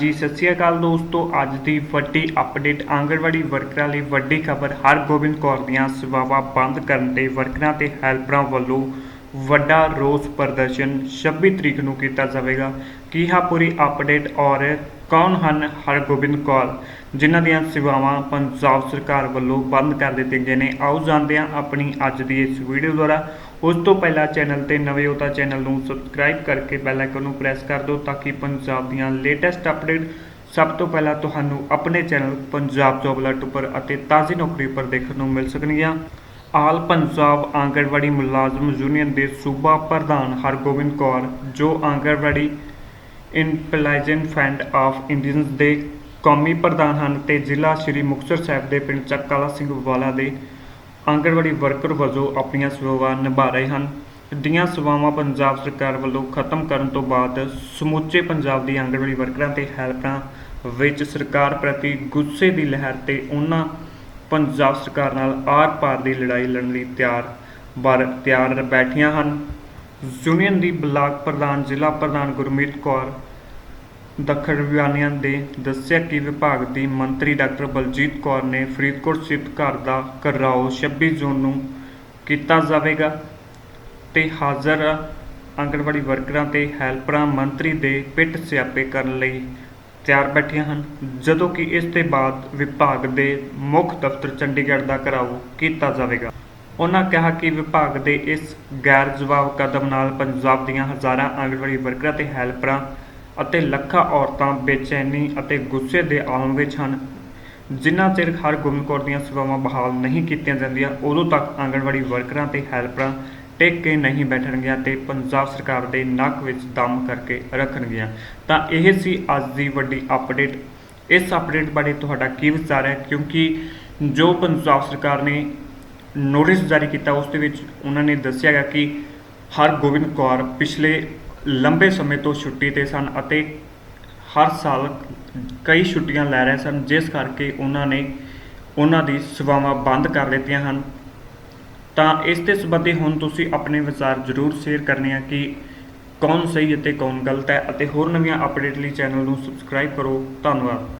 ਜੀ, ਸਤਿ ਸ਼੍ਰੀ ਅਕਾਲ ਦੋਸਤੋ। ਅੱਜ ਦੀ ਵੱਡੀ ਅਪਡੇਟ ਆਂਗਣਵਾੜੀ ਵਰਕਰਾਂ ਲਈ ਵੱਡੀ ਖਬਰ। ਹਰਗੋਬਿੰਦ ਕੌਰ ਦੀਆਂ ਸੇਵਾਵਾਂ ਬੰਦ ਕਰਨ ਤੇ ਵਰਕਰਾਂ ਤੇ ਹੈਲਪਰਾਂ ਵੱਲੋਂ ਵੱਡਾ ਰੋਸ ਪ੍ਰਦਰਸ਼ਨ 26 ਤਰੀਕ ਨੂੰ ਕੀਤਾ ਜਾਵੇਗਾ। ਕੀ ਹੈ ਪੂਰੀ ਅਪਡੇਟ ਔਰ ਕੌਣ ਹਨ ਹਰਗੋਬਿੰਦ ਕੌਰ, ਜਿਨ੍ਹਾਂ ਦੀਆਂ ਸੇਵਾਵਾਂ ਪੰਜਾਬ ਸਰਕਾਰ ਵੱਲੋਂ ਬੰਦ ਕਰ ਦਿੱਤੀਆਂ ਗਈਆਂ ਨੇ? ਆਓ ਜਾਣਦੇ ਹਾਂ ਆਪਣੀ ਅੱਜ ਦੀ ਇਸ ਵੀਡੀਓ ਦੁਆਰਾ। ਉਸ ਤੋਂ ਪਹਿਲਾਂ ਚੈਨਲ ਤੇ ਨਵੇਂ ਹੋ ਤਾਂ ਚੈਨਲ ਨੂੰ ਸਬਸਕ੍ਰਾਈਬ ਕਰਕੇ ਬੈਲ ਆਈਕਨ ਨੂੰ ਪ੍ਰੈਸ ਕਰ ਦਿਓ ਤਾਂ ਕਿ ਪੰਜਾਬ ਦੀਆਂ ਲੇਟੈਸਟ ਅਪਡੇਟ ਸਭ ਤੋਂ ਪਹਿਲਾਂ ਤੁਹਾਨੂੰ ਆਪਣੇ ਚੈਨਲ ਪੰਜਾਬ ਜੋਬ ਅਲਰਟ ਉੱਪਰ ਅਤੇ ਤਾਜ਼ੀ ਨੌਕਰੀ ਉੱਪਰ ਦੇਖਣ ਨੂੰ ਮਿਲ ਸਕਣਗੀਆਂ। ਆਲ ਪੰਜਾਬ ਆਂਗਣਵਾੜੀ ਮੁਲਾਜ਼ਮ ਯੂਨੀਅਨ ਦੇ ਸੂਬਾ ਪ੍ਰਧਾਨ ਹਰਗੋਬਿੰਦ ਕੌਰ, ਜੋ anganwadi employees fund of Indians ਦੇ ਕੌਮੀ ਪ੍ਰਧਾਨ ਹਨ ਤੇ ਜ਼ਿਲ੍ਹਾ ਸ਼੍ਰੀ ਮੁਕਤਸਰ ਸਾਹਿਬ ਦੇ ਪਿੰਡ ਚੱਕਾਲਾ ਸਿੰਘ ਵਾਲਾ ਦੇ ਆਂਗਣਵਾੜੀ ਵਰਕਰ ਵਜੋਂ ਆਪਣੀਆਂ ਸੇਵਾਵਾਂ ਨਿਭਾ ਰਹੇ ਹਨ। ਦੀਆਂ ਸੇਵਾਵਾਂ ਪੰਜਾਬ ਸਰਕਾਰ ਵੱਲੋਂ ਖਤਮ ਕਰਨ ਤੋਂ ਬਾਅਦ ਸਮੁੱਚੇ ਪੰਜਾਬ ਦੀ ਆਂਗਣਵਾੜੀ ਵਰਕਰਾਂ ਤੇ ਹੈਲਪਰਾਂ ਵਿੱਚ ਸਰਕਾਰ ਪ੍ਰਤੀ ਗੁੱਸੇ ਦੀ ਲਹਿਰ ਤੇ ਉਹਨਾਂ ਪੰਜਾਬ ਸਰਕਾਰ ਨਾਲ ਆਰ-ਪਾਰ ਦੀ ਲੜਾਈ ਲੜਨ ਲਈ ਤਿਆਰ ਬਰ ਤਿਆਰ ਬੈਠੀਆਂ ਹਨ। ਯੂਨੀਅਨ ਦੀ ਬਲਾਕ ਪ੍ਰਧਾਨ, ਜ਼ਿਲ੍ਹਾ ਪ੍ਰਧਾਨ ਗੁਰਮੀਤ ਕੌਰ, ਦੱਖਣ ਵਿਆਨੀਆਂ ਦੇ ਦੱਸਿਆ ਕਿ ਵਿਭਾਗ ਦੀ ਮੰਤਰੀ ਡਾਕਟਰ ਬਲਜੀਤ ਕੌਰ ਨੇ ਫਰੀਦਕੋਟ ਸਥਿਤ ਘਰ ਦਾ ਘਰਾਓ 26 ਜੂਨ ਨੂੰ ਕੀਤਾ ਜਾਵੇਗਾ ਤੇ ਹਾਜ਼ਰ ਆਂਗਣਵਾੜੀ ਵਰਕਰਾਂ ਤੇ ਹੈਲਪਰਾਂ ਮੰਤਰੀ ਦੇ ਪਿੱਟ ਸਿਆਪੇ ਕਰਨ ਲਈ ਤਿਆਰ ਬੈਠੀਆਂ ਹਨ। ਜਦੋਂ ਕਿ ਇਸ ਦੇ ਬਾਅਦ ਵਿਭਾਗ ਦੇ ਮੁੱਖ ਦਫ਼ਤਰ ਚੰਡੀਗੜ੍ਹ ਦਾ ਘਰਾਓ ਕੀਤਾ ਜਾਵੇਗਾ। ਉਹਨਾਂ ਕਿਹਾ ਕਿ ਵਿਭਾਗ ਦੇ ਇਸ ਗੈਰ ਜਵਾਬ ਕਦਮ ਨਾਲ ਪੰਜਾਬ ਦੀਆਂ ਹਜ਼ਾਰਾਂ ਆਂਗਣਵਾੜੀ ਵਰਕਰਾਂ ਤੇ ਹੈਲਪਰਾਂ ਅਤੇ ਲੱਖਾਂ ਔਰਤਾਂ ਬੇਚੈਨੀ ਅਤੇ ਗੁੱਸੇ ਦੇ ਆਲਮ ਵਿੱਚ ਹਨ। ਜਿੰਨਾ ਚਿਰ ਹਰਗੋਬਿੰਦ ਕੌਰ ਦੀਆਂ ਸੇਵਾਵਾਂ ਬਹਾਲ ਨਹੀਂ ਕੀਤੀਆਂ ਜਾਂਦੀਆਂ, ਉਦੋਂ ਤੱਕ ਆਂਗਣਵਾੜੀ ਵਰਕਰਾਂ ਤੇ ਹੈਲਪਰਾਂ ਟਿਕ ਕੇ ਨਹੀਂ ਬੈਠਣਗੀਆਂ ਤੇ ਪੰਜਾਬ ਸਰਕਾਰ ਦੇ ਨੱਕ ਵਿੱਚ ਦਮ ਕਰਕੇ ਰੱਖਣਗੀਆਂ। ਤਾਂ ਇਹ ਸੀ ਅੱਜ ਦੀ ਵੱਡੀ ਅਪਡੇਟ ਇਸ ਅਪਡੇਟ ਬਾਰੇ ਤੁਹਾਡਾ ਕੀ ਵਿਚਾਰ ਹੈ? ਕਿਉਂਕਿ ਜੋ ਪੰਜਾਬ ਸਰਕਾਰ ਨੇ ਨੋਟਿਸ ਜਾਰੀ ਕੀਤਾ, ਉਸ ਦੇ ਵਿੱਚ ਉਹਨਾਂ ਨੇ ਦੱਸਿਆ ਗਿਆ ਕਿ ਹਰਗੋਬਿੰਦ ਕੌਰ ਪਿਛਲੇ ਲੰਬੇ ਸਮੇਂ ਤੋਂ ਛੁੱਟੀ ਤੇ ਸਨ ਅਤੇ ਹਰ ਸਾਲ ਕਈ ਛੁੱਟੀਆਂ ਲੈ ਰਹੇ ਸਨ, ਜਿਸ ਕਰਕੇ ਉਹਨਾਂ ਨੇ ਉਹਨਾਂ ਦੀ ਸੇਵਾਵਾਂ ਬੰਦ ਕਰ ਦਿੱਤੀਆਂ ਹਨ। ਤਾਂ ਇਸ ਦੇ ਸੰਬੰਧੀ ਹੁਣ ਤੁਸੀਂ ਆਪਣੇ ਵਿਚਾਰ ਜ਼ਰੂਰ ਸ਼ੇਅਰ ਕਰਨੇ ਆ ਕਿ ਕੌਣ ਸਹੀ ਅਤੇ ਕੌਣ ਗਲਤ ਹੈ ਅਤੇ ਹੋਰ ਨਵੀਆਂ ਅਪਡੇਟ ਲਈ ਚੈਨਲ ਨੂੰ ਸਬਸਕ੍ਰਾਈਬ ਕਰੋ। ਧੰਨਵਾਦ।